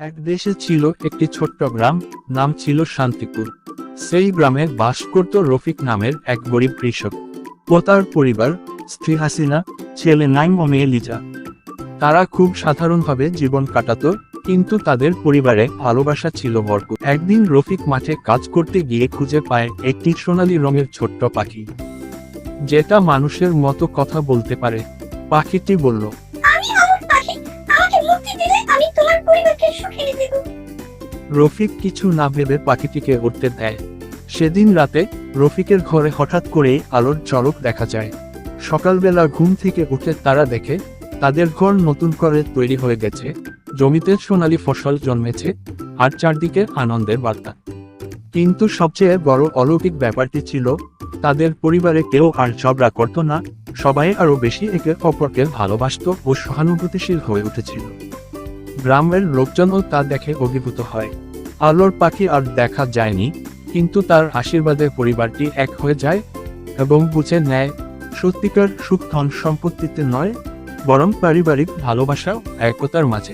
এক দেশে ছিল একটি ছোট্ট গ্রাম, নাম ছিল শান্তিপুর। সেই গ্রামে বাস করত রফিক নামের এক গরিব কৃষক। ও তার পরিবার, স্ত্রী হাসিনা, ছেলে নাইম ও মেয়ে লিজা। তারা খুব সাধারণভাবে জীবন কাটাতো, কিন্তু তাদের পরিবারে ভালোবাসা ছিল ভরপুর। একদিন রফিক মাঠে কাজ করতে গিয়ে খুঁজে পায় একটি সোনালী রঙের ছোট্ট পাখি। যেটা মানুষের মতো কথা বলতে পারে। পাখিটি বলল রফিক কিছু না ভেবে পাখিটিকে উঠতে দেয়। সেদিন রাতে রফিকের ঘরে হঠাৎ করেই আলোর চলক দেখা যায়। সকালবেলা ঘুম থেকে উঠে তারা দেখে, তাদের ঘর নতুন করে তৈরি হয়ে গেছে। জমিতে সোনালী ফসল জন্মেছে, আর চারদিকে আনন্দের বার্তা। কিন্তু সবচেয়ে বড় অলৌকিক ব্যাপারটি ছিল, তাদের পরিবারে কেউ আর ঝগড়া করত না, সবাই আরও বেশি একে অপরকে ভালোবাসত ও সহানুভূতিশীল হয়ে উঠেছিল। গ্রামের লোকজনও তা দেখে অভিভূত হয়। আলোর পাখি আর দেখা যায়নি, কিন্তু তার আশীর্বাদে পরিবারটি এক হয়ে যায় এবং বুঝে নেয়, সত্যিকার সুখ ধন সম্পত্তিতে নয়, বরং পারিবারিক ভালোবাসা একতার মাঝে।